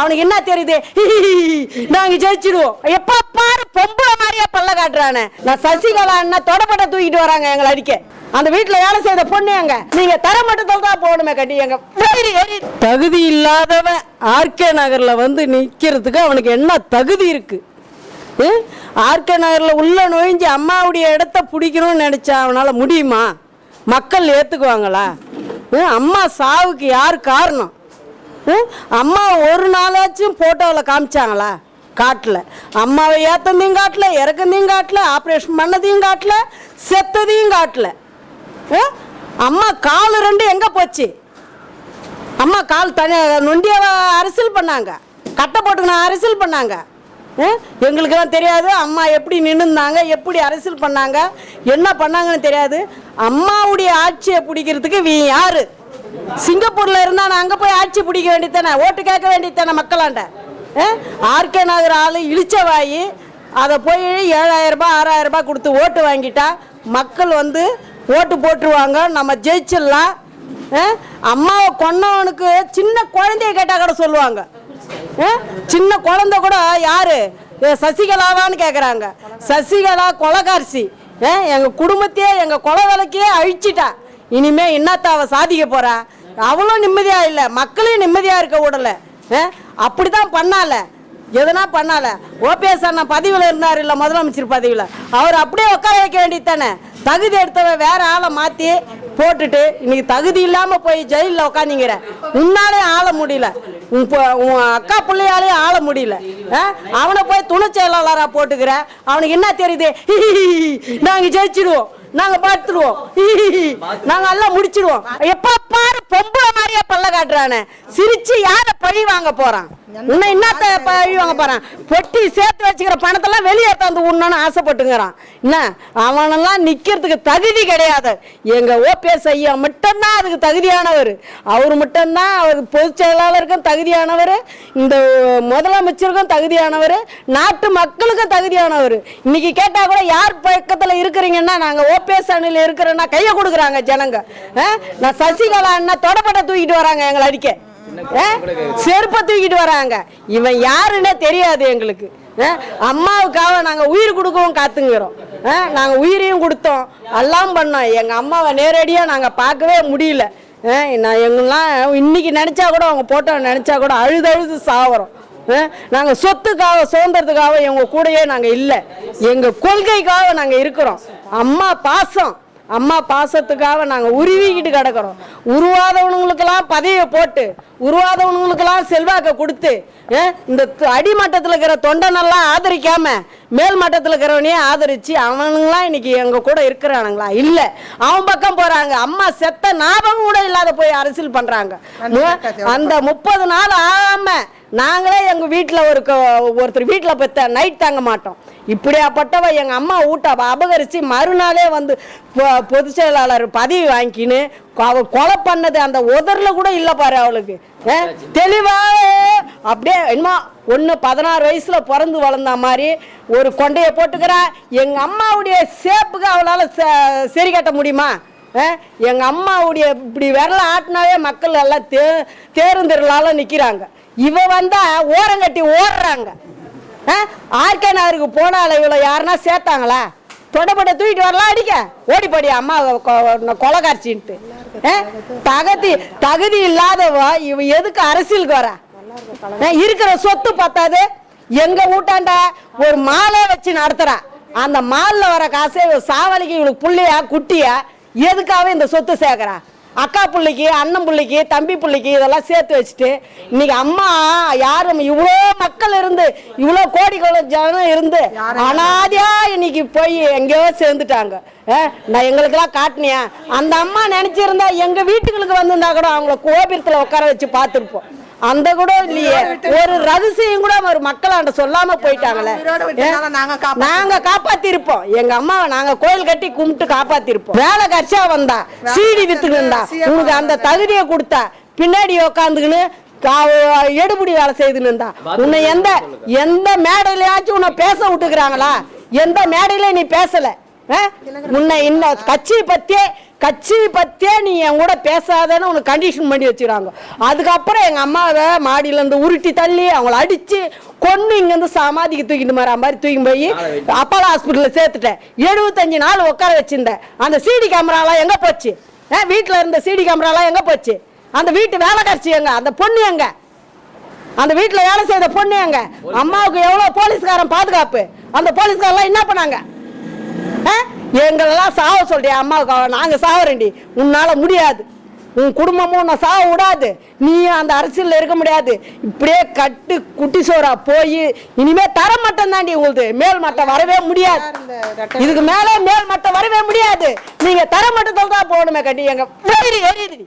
அவனுக்கு என்ன தெரியுது? நாங்க ஜெயிச்சிடுவோம். எப்ப பாரு பொம்பளை மாதிரியே பல்ல காட்டுறானே. நான் சசிகலா அண்ணா தொடப்பட்ட தூக்கிட்டு வராங்க எங்களை அடிக்க. அந்த வீட்டுல வேலை செய்த பொண்ணு எங்க? நீங்க தர தான் போகணுமே கட்டி எங்க. தகுதி இல்லாதவன் ஆர்கே நகர்ல வந்து நிக்கிறதுக்கு அவனுக்கு என்ன தகுதி இருக்கு? ஆர்கே நகர்ல உள்ள நுழைஞ்சு அம்மாவுடைய இடத்த பிடிக்கணும்னு நினைச்சா அவனால முடியுமா? மக்கள் ஏத்துக்குவாங்களா? அம்மா சாவுக்கு யார் காரணம்? அம்மா ஒரு நாளாச்சும் போட்டோவில் காமிச்சாங்களா? காட்டல. அம்மாவை ஏத்தந்தையும் காட்டல இறக்குந்தையும் காட்டல ஆப்ரேஷன் பண்ணதையும் காட்டல செத்ததையும் காட்டல. அம்மா கால் ரெண்டு எங்கே போச்சு? அம்மா கால் தனி நொண்டிய அரசியல் பண்ணாங்க. கட்டை போட்டுக்கணும் அரசியல் பண்ணாங்க. எங்களுக்கெல்லாம் தெரியாது அம்மா எப்படி நின்றுந்தாங்க எப்படி அரசியல் பண்ணாங்க என்ன பண்ணாங்கன்னு தெரியாது. அம்மாவுடைய ஆட்சியை பிடிக்கிறதுக்கு வீ யாரு? சிங்கப்பூர்ல இருந்தா நான் அங்க போய் ஆட்சி பிடிக்க வேண்டியதானே ஓட்டு கேட்க வேண்டியதானே மக்களாண்ட? ஆர்கே நகர் ஆளு இழிச்சவாயி அதை போய் ஏழாயிரம் ரூபாய் ஆறாயிரம் ரூபாய் கொடுத்து ஓட்டு வாங்கிட்டா மக்கள் வந்து ஓட்டு போட்டுருவாங்க. நம்ம ஜெயிச்சிடலாம். அம்மாவை கொன்னவனுக்கு சின்ன குழந்தைய கேட்டால் கூட சொல்லுவாங்க. சின்ன குழந்தை கூட யாரு? ஏ, சசிகலாவான்னு கேட்குறாங்க சசிகலா கொலகாரிசி. அஹ்? எங்க குடும்பத்தையே எங்க கொலை விலைக்கே அழிச்சிட்டா. இனிமே என்னத்த அவ சாதிக்க போறா? அவளும் நிம்மதியா இல்லை மக்களையும் நிம்மதியா இருக்க விடல. அஹ்? அப்படிதான் பண்ணால. எதனா பண்ணால. ஓபிஎஸ் அண்ணா பதவியில் இருந்தார் இல்லை முதலமைச்சர் பதவியில் அவர் அப்படியே உட்கார வைக்க வேண்டியது தானே தகுதி எடுத்தவன் வேற ஆளை மாற்றி போட்டுட்டு இன்னைக்கு தகுதி இல்லாமல் போய் ஜெயிலில் உட்காந்திங்கிற உன்னாலே ஆள முடியல. உன் உன் அக்கா பிள்ளையாலே ஆள முடியல. ஆ? அவனை போய் துணை செயலாளராக போட்டுக்கிற. அவனுக்கு என்ன தெரியுது? நாங்கள் ஜெயிச்சிடுவோம். நாங்க பார்த்துருவோம் நாங்க எல்லாம் முடிச்சிருவோம். எப்ப பாரு பொம்பளை மாதிரியே பல்ல காட்டுறானே. சிரிச்சு யார பழி வாங்க போறான்? இன்னும் என்னத்த பழி வாங்க போறான்? பொட்டி சேர்த்து வச்சுக்கிற பணத்தெல்லாம் வெளியே தந்து உண்ணணும்னு ஆசைப்பட்டுங்கிறான். என்ன? அவனெல்லாம் நிக்கிறதுக்கு தகுதி கிடையாது. எங்க ஓபிஎஸ் ஐயா மட்டும்தான் அதுக்கு தகுதியானவர். அவர் மட்டும்தான் அவர் பொதுச் செயலாளருக்கும் தகுதியானவர். இந்த முதலமைச்சருக்கும் தகுதியானவர். நாட்டு மக்களுக்கும் தகுதியானவர். இன்னைக்கு கேட்டா கூட யார் பக்கத்துல இருக்கிறீங்கன்னா நாங்க ஓபிஎஸ் அணியில் இருக்கிறோன்னா கையை கொடுக்குறாங்க ஜனங்க. ஆ? நான் சசிகலா அண்ணா தொடப்பட்ட தூக்கிட்டு வராங்க எங்களை அடிக்க? செருப்பை தூக்கிட்டு வராங்க. இவன் யாருன்னே தெரியாது எங்களுக்கு? அம்மாவுக்காக நாங்க உயிர் கொடுக்கவும் காத்துங்கிறோம். ஆ? நாங்க உயிரையும் கொடுத்தோம். எல்லாம் பண்ணோம். எங்க அம்மாவை நேரடியா நாங்க பார்க்கவே முடியல? நான் எங்கெல்லாம் இன்னைக்கு நினைச்சா கூட அவங்க போட்டோ நினைச்சா கூட அழுது அழுது சாவறோம். நாங்கள் சொத்துக்காக சுதந்திரத்துக்காக எங்க கூடயே நாங்கள் இல்லை. எங்கள் கொள்கைக்காக நாங்கள் இருக்கிறோம். அம்மா பாசம். அம்மா பாசத்துக்காக நாங்கள் உருவிக்கிட்டு கிடக்கிறோம். உருவாதவனுங்களுக்கெல்லாம் பதவியை போட்டு உருவாதவனுங்களுக்கெல்லாம் செல்வாக்கை கொடுத்து இந்த அடிமட்டத்தில் இருக்கிற தொண்டனெல்லாம் ஆதரிக்காமல் மேல் மட்டத்தில் இருக்கிறவனையே ஆதரிச்சு அவனுங்களாம் இன்னைக்கு எங்க கூட இருக்கிறானுங்களா? இல்லை. அவன் பக்கம் போறாங்க. அம்மா செத்த ஞாபகம் கூட இல்லாத போய் அரசியல் பண்றாங்க. அந்த முப்பது நாள் ஆகாம நாங்களே எங்க வீட்டில் ஒரு ஒருத்தர் வீட்டில் பெத்த நைட் தாங்க மாட்டோம். இப்படியாப்பட்டவ எங்க அம்மா ஊட்ட அபகரிச்சு மறுநாளே வந்து பொதுச் செயலாளர் பதவி வாங்கிக்கின்னு அவள் கொலை பண்ணது அந்த உதர்ல கூட இல்லை பாரு அவளுக்கு. தெளிவாக அப்படியே என்னமா ஒன்று பதினாறு வயசுல பிறந்து வளர்ந்த மாதிரி ஒரு கொண்டையை போட்டுக்கிறா. எங்க அம்மாவுடைய சேப்புக்கு அவளால் ச- சரி கட்ட முடியுமா? அஹ், எங்க அம்மாவுடைய இப்படி விரல ஆட்டினாவே மக்கள் எல்லாம் தே தேர்ந்தெருளால நிற்கிறாங்க இவ வந்தா ஓரங்கட்டி ஓடுறாங்க. ஆர்கே நகருக்கு போனால இவ்வளோ யாருன்னா சேர்த்தாங்களா? தொடப்பட தூக்கிட்டு வரலாம் அடிக்க. ஓடிப்படி அம்மா கொ- கொலை காட்சின்ட்டு. தகுதி தகுதி இல்லாதவ இவ எதுக்கு அரசியலுக்கு வரா? இருக்கிற சொத்து பத்தாது. எங்க ஊட்டாண்டா? ஒரு மாலை வச்சு நடத்துறா. அந்த மாலில் வர காசு சாவலிக்கு இவளுக்கு புள்ளையா குட்டியா எதுக்காக இந்த சொத்து சேர்க்கறா? அக்கா பிள்ளைக்கு அண்ணன் பிள்ளைக்கு தம்பி பிள்ளைக்கு இதெல்லாம் சேர்த்து வச்சுட்டு இன்னைக்கு அம்மா யாரும் இவ்வளோ மக்கள் இருந்து இவ்வளோ கோடி ஜனம் இருந்து அனாதியா இன்னைக்கு போய் எங்கேயோ சேர்ந்துட்டாங்க. நான் எங்களுக்கெல்லாம் காட்டினியா? அந்த அம்மா நினைச்சிருந்தா எங்க வீட்டுகளுக்கு வந்திருந்தா கூட அவங்கள கோபுரத்தில் உட்கார வச்சு பார்த்துருப்போம். அந்த கூட இல்லையே. ஒரு ரகசியம் கூட ஒரு மக்களாண்ட சொல்லாம போயிட்டாங்களே. நாங்க காப்பாத்தி- நாங்க காப்பாத்திருப்போம். எங்க அம்மாவை நாங்க கோயில் கட்டி கும்பிட்டு காப்பாத்திருப்போம். வேலை கட்சா வந்தா சீடி வித்துக்கு இருந்தா உனக்கு அந்த தகுதியை கொடுத்தா பின்னாடி உக்காந்துக்கின்னு கா- எடுபடி வேலை செய்துன்னு இருந்தா உன்னை எந்த எந்த மேடையிலயாச்சும் உன்னை பேச விட்டுக்கிறாங்களா? எந்த மேடையில நீ பேசல. ஆ? உன்னை இன்னும் கட்சியை பத்தியே கட்சி பத்தியே நீ என் கூட பேசாதன்னு உனக்கு கண்டிஷன் பண்ணி வச்சுக்கிறாங்க. அதுக்கப்புறம் எங்க அம்மாவை மாடியில இருந்து உருட்டி தள்ளி அவங்கள அடிச்சு கொண்டு இங்க இருந்து சமாதிக்கு தூக்கிட்டு மாற மாதிரி தூக்கி போய் அப்போலோ ஹாஸ்பிட்டல்ல சேர்த்துட்டேன். எழுபத்தஞ்சு நாள் உட்கார வச்சிருந்தேன். அந்த சிடி கேமராலாம் எங்க போச்சு? ஆ, வீட்டுல இருந்த சிடி கேமராலாம் எங்க போச்சு? அந்த வீட்டு வேலைக்காட்சி எங்க? அந்த பொண்ணு எங்க? அந்த வீட்டுல வேலை செய்த பொண்ணு எங்க? அம்மாவுக்கு எவ்வளவு போலீஸ்காரன் பாதுகாப்பு? அந்த போலீஸ்காரெல்லாம் என்ன பண்ணாங்க? ஆ? எங்களெல்லாம் சாவ சொல்றியா? அம்மாவுக்கு நாங்கள் சாவரண்டி உன்னால் முடியாது. உன் குடும்பமும் நான் சாவ விடாது. நீயும் அந்த அரசியலில் இருக்க முடியாது. இப்படியே கட்டு குட்டி சோறா போய் இனிமே தர மட்டம் தாண்டி உங்களுக்கு மேல் மட்டம் வரவே முடியாது. இதுக்கு மேலே மேல் மட்டம் வரவே முடியாது. நீங்கள் தர மட்டத்தில் தான் போகணுமே கட்டி எங்க எரியுது